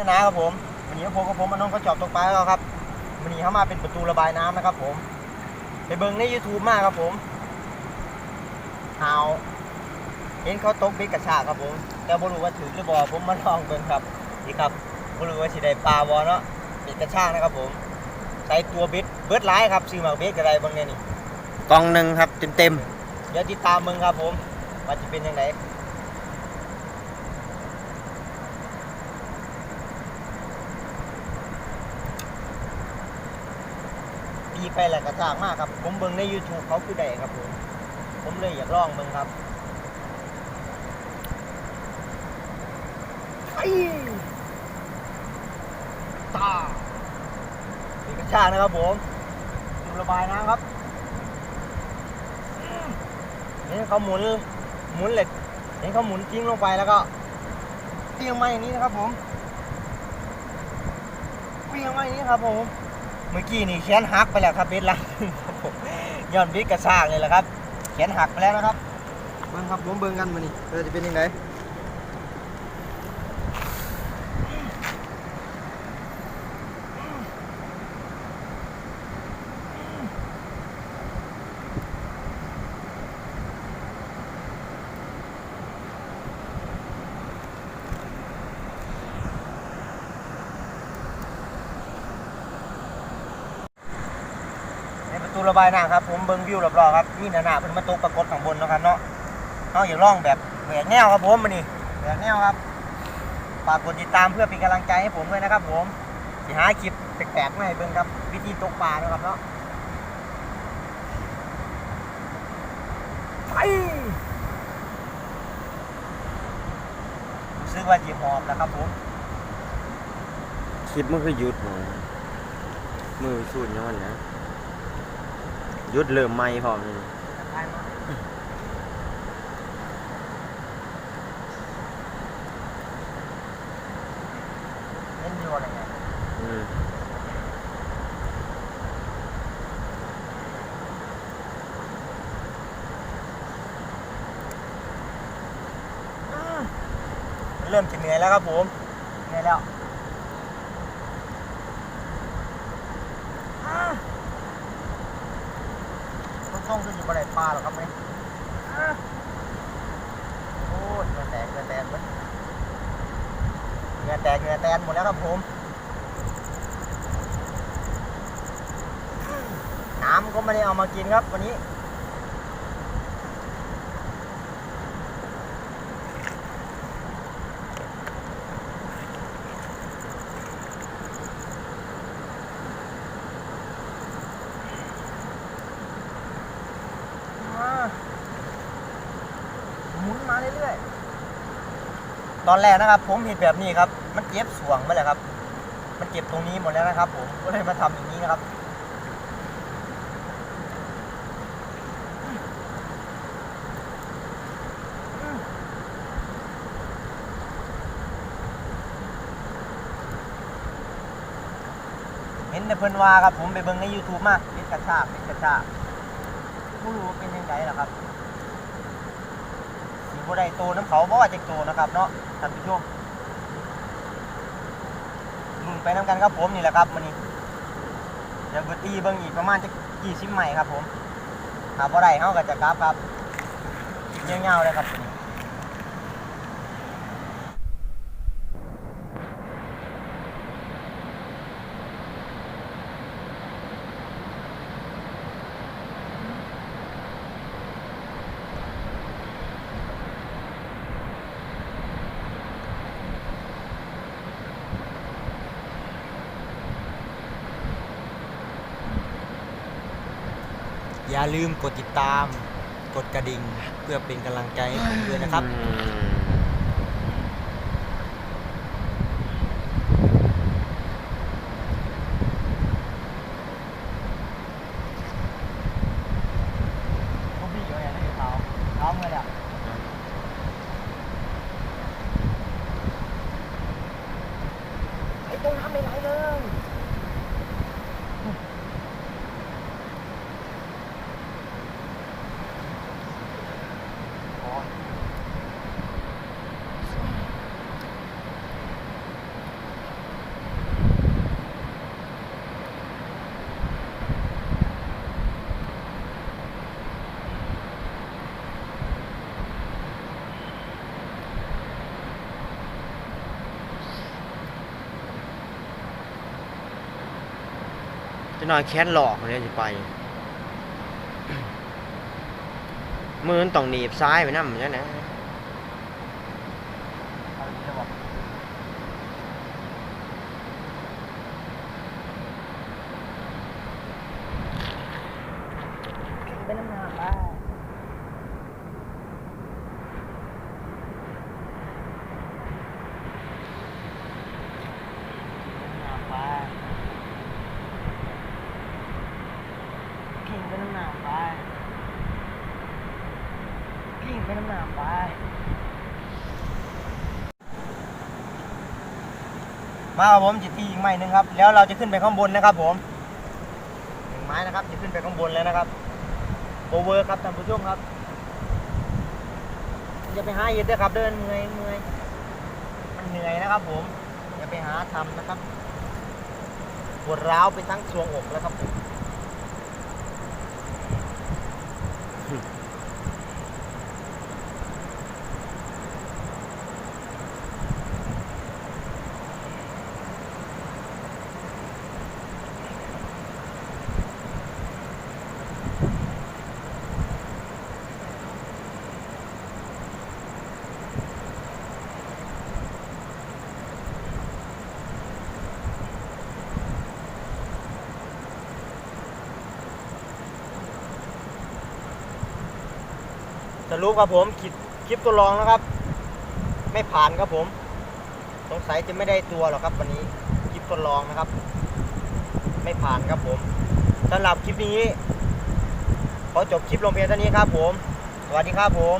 นี่นะครับผมวันนี้ผมกับผมมันน้องก็จอบตกปลาแล้วครับวันนี้เขามาเป็นประตูระบายน้ำนะครับ ผม ไปเบิ่งใน YouTube มากครับผมหาวเห็นเขาตกเบ็ดกระชากครับผม แต่บ่รู้ว่าถือหรือบ่ผมมาลองเบิ่งครับนี่ครับบ่รู้ว่าสิได้ปลาบ่เนาะเบ็ดกระชากนะครับผมใส่ตัวเบ็ดเบิดหลายครับซื้อมาเบ็ดก็ได้เบิ่งเนี่ยนี่กองหนึ่งครับเต็มเต็มเดี๋ยวติดตามมึงครับผมว่าจะเป็นยังไง ไปแหละกระชากมากครับ ผมเบิ่งใน YouTube เขาคือได้ครับผมผมเลยอยากลองเบิ่งครับไอ้ตาตีกระชากนะครับผมดูระบายน้ำครับเห็นเขาหมุนหมุนเหล็กเห็นเขาหมุนจิ้งลงไปแล้วก็เตียงมาอย่างนี้นะครับผมเตียงมาอย่างนี้ครับผม เมื่อกี้นี่แขนหักไปแล้วครับเบสลังย้อนบิ๊กกระซากเลยแหละครับ แขนหักไปแล้วนะครับเบิ้งครับผมเบิ่งกันมานี่เออจะเป็นยังไง ตูระบายน้ำครับผมเบิ่งวิวรอบๆครับนี่หนาๆเพิ่นมาตกปรากฏข้างบนนะครับเนาะเอาอย่าล่องแบบแหวกแนวครับผมมานี่แหวกแนวครับฝากกดติดตามเพื่อเป็นกำลังใจให้ผมด้วยนะครับ ผมสิหาคลิปแปลกๆมาให้เบิ่งครับ วิธีตกปลานะครับเนาะไปรู้สึกว่าจีหอบแล้วครับผมคลิปมันคือหยุดหมมือสูดย้อนนะ ยุดเริ่มไหมพร้อมนี่เล่นโยนอะไรเงี้ยอืมเริ่มจะเหนื่อยแล้วครับผมเหนื่อยแล้วต้อง ส่งขึ้นอยู่บนไหนปลาหรอครับไหมโอ้ยเงือแตกเงื่อแตกมันเงื่อแตกเหงื่อแตกหมดแล้วครับผมน้ำก็ไม่ได้เอามากินครับวันนี้ มาหมุนมา เรื่อยๆ ตอนแรกนะครับ ผมเห็นแบบนี้ครับ มันเจ็บสวงไปเลยครับ มันเจ็บตรงนี้หมดแล้วนะครับ ผมก็เลยมาทำอย่างนี้นะครับเห็นแต่เพิ่นว่าครับผมไปเบิ่งใน YouTube มาเป็นกระชากเป็นกระชากผู้รู้เป็นยังไงล่ะครับ สีบัได้โตน้ำเขาเพราะว่าจะโตนะครับเนาะท่านผู้ชมลุนไปน้ำกันครับผมนี่แหละครับมันนี่เดี๋ยวเบตีเบิ้งอีกประมาณจะกี่ชิ้นใหม่ครับผมหาบ่ได้เฮาก็จะกราฟครับเงี้ยวๆเลยครับ อย่าลืมกดติดตาม กดกระดิ่ง เพื่อเป็นกำลังใจให้ผมด้วยนะครับ อืม พวกพี่อยู่ไหนได้อยู่เขาเขาเมื่อเนี่ยไอ้ตรงน้ำไม่ไหลเลยอ๋อ จะ นอนแค้นหลอกเลยจะไปมือนต้องหนีบซ้ายไปนั่นเหมือนกันนะเอาดีจะเป็นน้ำหนักบ้ากิ่งไป น้ำหนักไปกิ่งไปน้ำหนักไปมาครับผมจิตตีอีกไม้หนึ่งครับ แล้วเราจะขึ้นไปข้างบนนะครับผมหนึ่งไม้นะครับจะขึ้นไปข้างบนแล้วนะครับโอเวอร์ครับท่านผู้ชมครับอย่าไปหาเย็ดด้วยครับเดินเมื่อยเมื่อยมันเหนื่อยนะครับ ผมอย่าไปหาทำนะครับปวดร้าวไปทั้งทรวงอกแล้วครับผม สรุปครับผมคลิปคลิปตัวลองนะครับ ไม่ผ่านครับผม สงสัยจะไม่ได้ตัวหรอกครับวันนี้คลิปทดลองนะครับ ไม่ผ่านครับผมสำหรับคลิปนี้ขอจบคลิปลงเพียงเท่านี้ครับผม สวัสดีครับผม